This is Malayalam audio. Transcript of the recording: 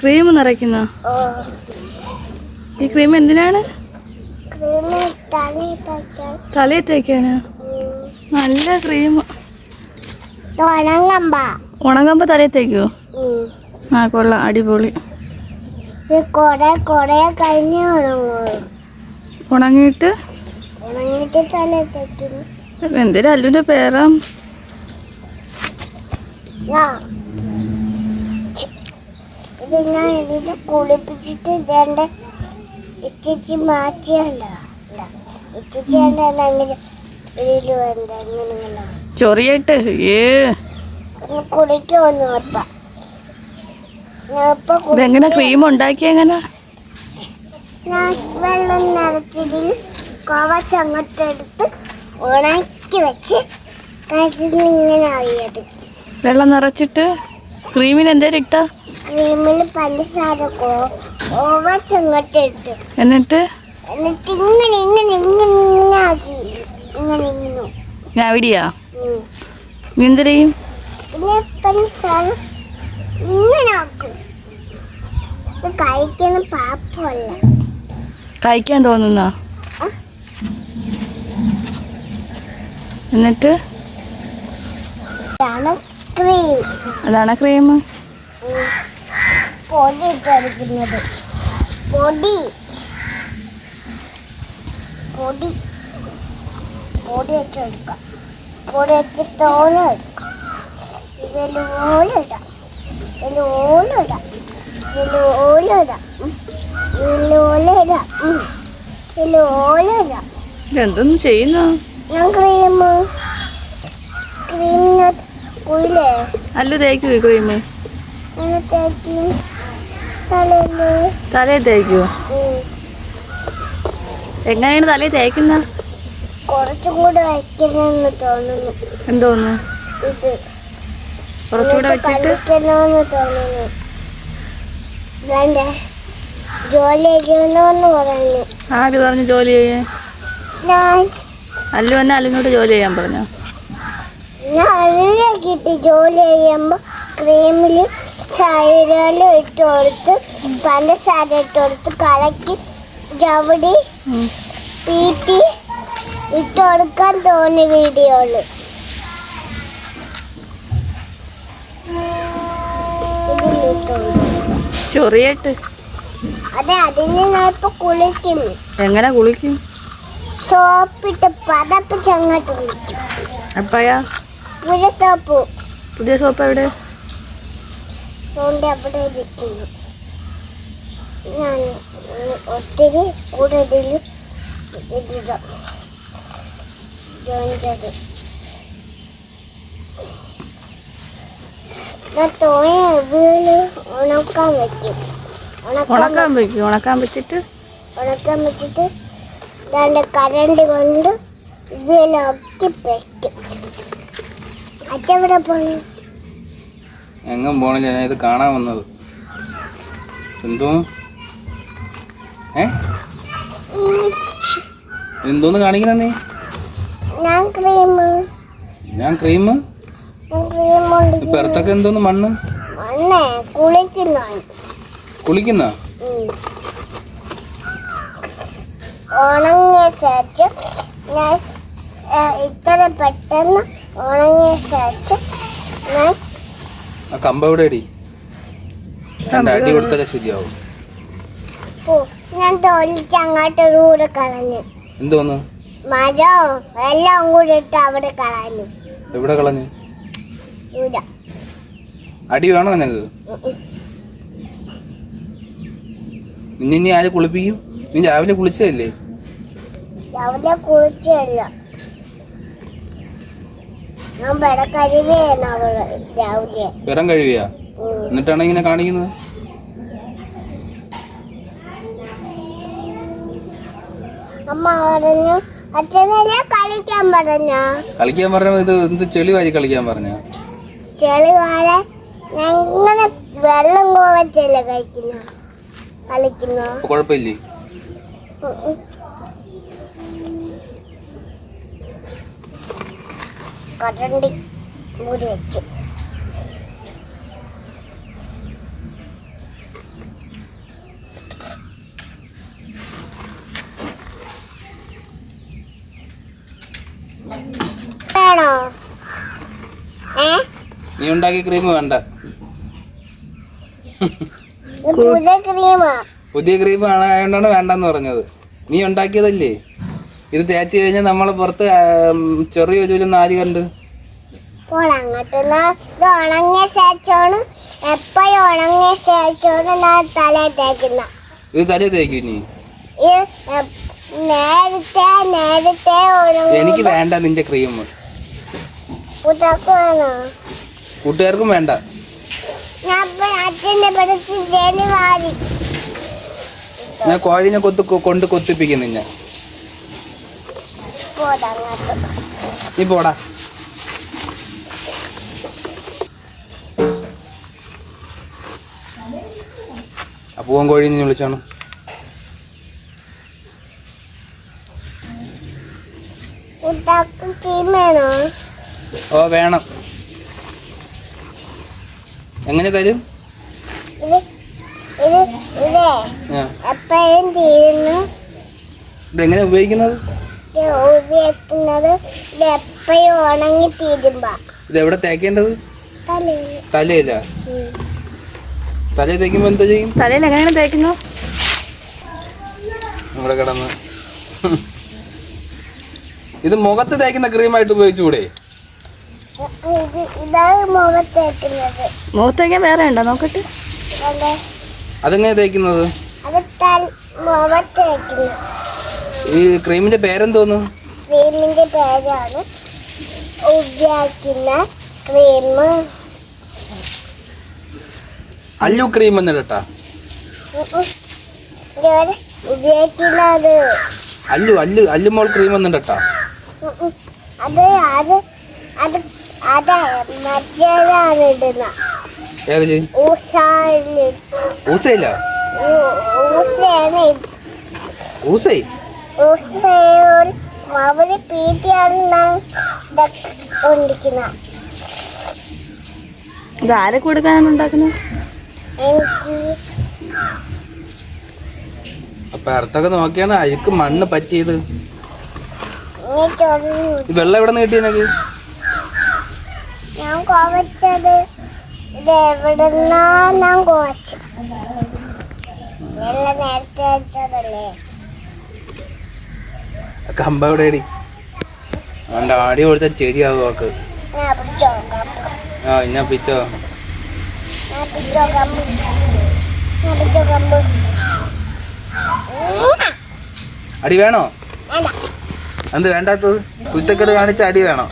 ക്രീം നിറയ്ക്കുന്ന? ഈ ക്രീം എന്തിനാണ്? തലയിൽ തേക്കാനാ? നല്ല ക്രീം. ഉണങ്ങുമ്പോ. തലയിൽ തേക്കോ? ആ കൊള്ളാം. അടിപൊളി. ഉണങ്ങിട്ട് ഉണങ്ങിയിട്ട്? എന്തിനാ അല്ലുവിന്റെ പേരാ? ഞാൻ ഇത് ഞാൻ ഇതിൽ കുളിപ്പിച്ചിട്ട് ഇതേണ്ട ഇച്ചിച്ച് അങ്ങനെ ഇങ്ങനെ ഏ. ഇപ്പൊ കുളി- ഇതെങ്ങനെ ക്രീം ഉണ്ടാക്കി എങ്ങനെ? ഞാൻ വെള്ളം നിറച്ചതിൽ കവച്ച് എടുത്ത് ഉണക്കി വെച്ച് ഇങ്ങനെ വെള്ളം നിറച്ചിട്ട് ക്രീമിന് എന്തേലും ഇട്ടാ? ക്രീമിൽ പഞ്ചസാര എന്നിട്ട്? എന്നിട്ട് ഇങ്ങനെ ഇങ്ങനെ ഇങ്ങനെ ഇങ്ങനെ ആക്കി. ഇങ്ങനെ ഇങ്ങനെ. ഞാൻ വിടിയാ ഉം. നീ എന്ത് ചെയ്യും പിന്നെ പഞ്ചസാര ഇങ്ങനെ ആക്കും. ഇത് കഴിക്കുന്ന പാപ്പമല്ല. കഴിക്കാൻ തോന്നുന്ന? എന്നിട്ട്? അതാണ് ക്രീം. അതാണ് ക്രീം. പൊടി ഇട്ടടിക്കുന്നത് പൊടി. പൊടി. പൊടി വെച്ചെടുക്കാം പൊടി വെച്ച് തോന എടുക്കാം ഇതിലോലെ ഇടാം. ഇതിലോലെ ഇടാം. ഇതിലോലെ ഇടാം. ഉം. ഇതിലോലെ ഇടാം. ഉം. ഇതിലോലെ ഇടാം. ഇതെന്തൊന്നും ചെയ്യുന്നു? ഞാൻ ക്രീം. ക്രീമിനകത്ത് കുയിലേ അല്ലു തേക്കൂ ക്രീം. തേക്കും തലയിൽ. തേക്കോ. എങ്ങനെയാണ് തലേ തേക്കുന്ന? കുറച്ചും കൂടെ വയ്ക്കണമെന്ന് തോന്നുന്നു. എന്തോന്നു? കുറച്ചുകൂടെ വെച്ചിട്ട്? തോന്നുന്നു. വേണ്ട ജോലി ചെയ്യണമെന്ന് പറഞ്ഞു. ആര് പറഞ്ഞു ജോലി ചെയ്യാൻ ഞാൻ. അല്ലു അല്ലിനോട് ജോലി ചെയ്യാൻ പറഞ്ഞോ? ഞാൻ ജോലി ചെയ്യുമ്പോൾ ക്രീമിൽ ചൈരലും ഇട്ട് കൊടുത്ത് പഞ്ചസാര ഇട്ട് കൊടുത്ത് കലക്കി ചവിടി. പീറ്റി ഇട്ട് കൊടുക്കാൻ തോന്നി വീഡിയോയിൽ ചൊറിയിട്ട്. അതെ അതിന് ഞാൻ ഇപ്പൊ കുളിക്കുന്നു. എങ്ങനെ കുളിക്കും? സോപ്പിട്ട് പതപ്പ് ചങ്ങട്ട് കുളിക്കും. അപ്പയാ പുതിയ സോപ്പ്. പുതിയ സോപ്പ് എവിടെ? കൊണ്ട് അവിടെ ഇരിക്കുന്നു ഞാൻ ഒത്തിരി കൂടുതൽ ഇതിടാം. ജോയിന്റത് തോനെ വീണ് ഉണക്കാൻ വെക്കും. ഉണക്കാൻ ഉണക്കാൻ വെക്കും. ഉണക്കാൻ വെച്ചിട്ട്? ഉണക്കാൻ വെച്ചിട്ട് രണ്ട് കരണ്ട് കൊണ്ട് ഇതിലൊക്കെ വെക്കും. അച്ഛവിടെ പോണു എങ്ങും പോണില്ല ഞാൻ ഇത് കാണാൻ വന്നത്. എന്തോ? ഏ? എന്തോന്ന് കാണിക്കുന്ന നീ? ഞാൻ ക്രീം ഇറത്തൊക്കെ എന്തോന്ന് മണ്ണ്? കുളിക്കുന്നു. ഉണങ്ങിയ ശേഷം ഞാൻ ഇത്ര പെട്ടെന്ന് ഉണങ്ങിയ ശേഷം ഞാൻ ആ കമ്പ എവിടെ അടി അടി കൊടുത്തല്ലേ ശരിയാവും. ഞാൻ തൊലിച്ച് അങ്ങോട്ടൊരു കൂടെ കളഞ്ഞു. എന്തോന്ന് മരവും എല്ലാം കൂടെ ഇട്ട് അവിടെ കളഞ്ഞു. എവിടെ കളഞ്ഞു? അടി വേണോ ഉം. നിന്നെ ഇനി ആര് കുളിപ്പിക്കും? നീ രാവിലെ കുളിച്ചതല്ലേ? രാവിലെ കുളിച്ചല്ല വിറം കഴിവിയാ. എന്നിട്ടാണ് ഇങ്ങനെ കാണിക്കുന്നത്? അമ്മ പറഞ്ഞു അച്ഛനല്ലേ കളിക്കാൻ പറഞ്ഞ? കളിക്കാൻ പറഞ്ഞ ഇത് എന്ത് ചെളി വാരി കളിക്കാൻ പറഞ്ഞ? ചെളി വാര ഞങ്ങനെ വെള്ളം കോവച്ചല്ലേ കഴിക്കുന്ന? കളിക്കുന്ന? കുഴപ്പമില്ലേ? കരണ്ടി മൂടി വെച്ചു. നീ ഉണ്ടാക്കിയ ക്രീം വേണ്ട. പുതിയ ക്രീമാണ് വേണ്ടെന്ന് പറഞ്ഞത്. നീ ഉണ്ടാക്കിയതല്ലേ? ഇത് തേച്ച് കഴിഞ്ഞാൽ നമ്മൾ പുറത്ത് ചെറിയ ഒരു നാരി കണ്ട്. ഇത് ഞാൻ തല തേക്കും നീ എനിക്ക് വേണ്ട നിന്റെ ക്രീം. കൂട്ടുകാർക്കും വേണ്ട. ഞാൻ ഞാൻ കോഴിനെ കൊത്ത് കൊണ്ട് കൊത്തിപ്പിക്കുന്നു പോതങ്ങോട്ട് നീ പോടാ. അപ്പൂവൻ കോഴി നീ വിളിച്ചാണ്? ഓ വേണം. എങ്ങനെ തരും? ഇതെങ്ങനെ ഉപയോഗിക്കുന്നത്? ഉപയോഗിക്കുന്നത് എപ്പോഴും ഉണങ്ങി തീരുമ്പോ ഇത് എവിടെ തേക്കേണ്ടത്? തലയിൽ തലയില്ല ഉം. തല തേക്കുമ്പോൾ എന്താ ചെയ്യും? തലയിൽ എങ്ങനെയാണ് തേക്കുന്നു ഇവിടെ കിടന്ന്. ഇത് മുഖത്ത് തേക്കുന്ന ക്രീമായിട്ട് ഉപയോഗിച്ചുകൂടെ ഇത് ഇതാണ് മുഖത്ത് തേക്കുന്നത്. മുഖത്ത് തേക്കാൻ വേറെ ഉണ്ടോ? നോക്കട്ടെ. അതെ. അതെങ്ങനെ തേക്കുന്നത്. ഈ ക്രീമിന്റെ പേരെന്തോന്നു? ക്രീമിന്റെ പേരാണ് ഉപയോഗിക്കുന്ന ക്രീം. അല്ലു ക്രീം എന്നിട്ടാ ഉപയോഗിക്കുന്നത് അല്ലു അല്ലു അല്ലുമോൾ ക്രീം എന്നിട്ടാ. അത് അത് അത് അത് മറ്റേതാണ് ഇടുന്ന. ഏതിൽ ഊസാണ്. ഊസയില്ല ഊസയാണ്. ഊസൈ ഊസയോട് അവർ പീറ്റിയാണ് ഇതൊക്കെ കൊണ്ടിരിക്കുന്ന ഇത് ആരെ കൊടുക്കാനാണ് ഉണ്ടാക്കുന്നത് എനിക്ക് അപ്പൊ അർത്ഥമൊക്കെ നോക്കിയാണ്. അഴുക്ക് മണ്ണ് പറ്റിയത്. ഈ വെള്ളം എവിടെ നിന്ന് ഞാൻ കോവച്ചത് ഇത് എവിടെന്നാ ഞാൻ കോവച്ചു വെള്ളം നേരത്തെ വെച്ചതല്ലേ? കമ്പ എവിടെ അടി അവന്റെ ആടി കൊടുത്താൽ ശരിയാവും അവക്ക് ആ ഞാൻ പിച്ചോ അടി വേണോ? എന്ത് വേണ്ടാത്തത്? കുരുത്തക്കേട് കാണിച്ച അടി വേണോ?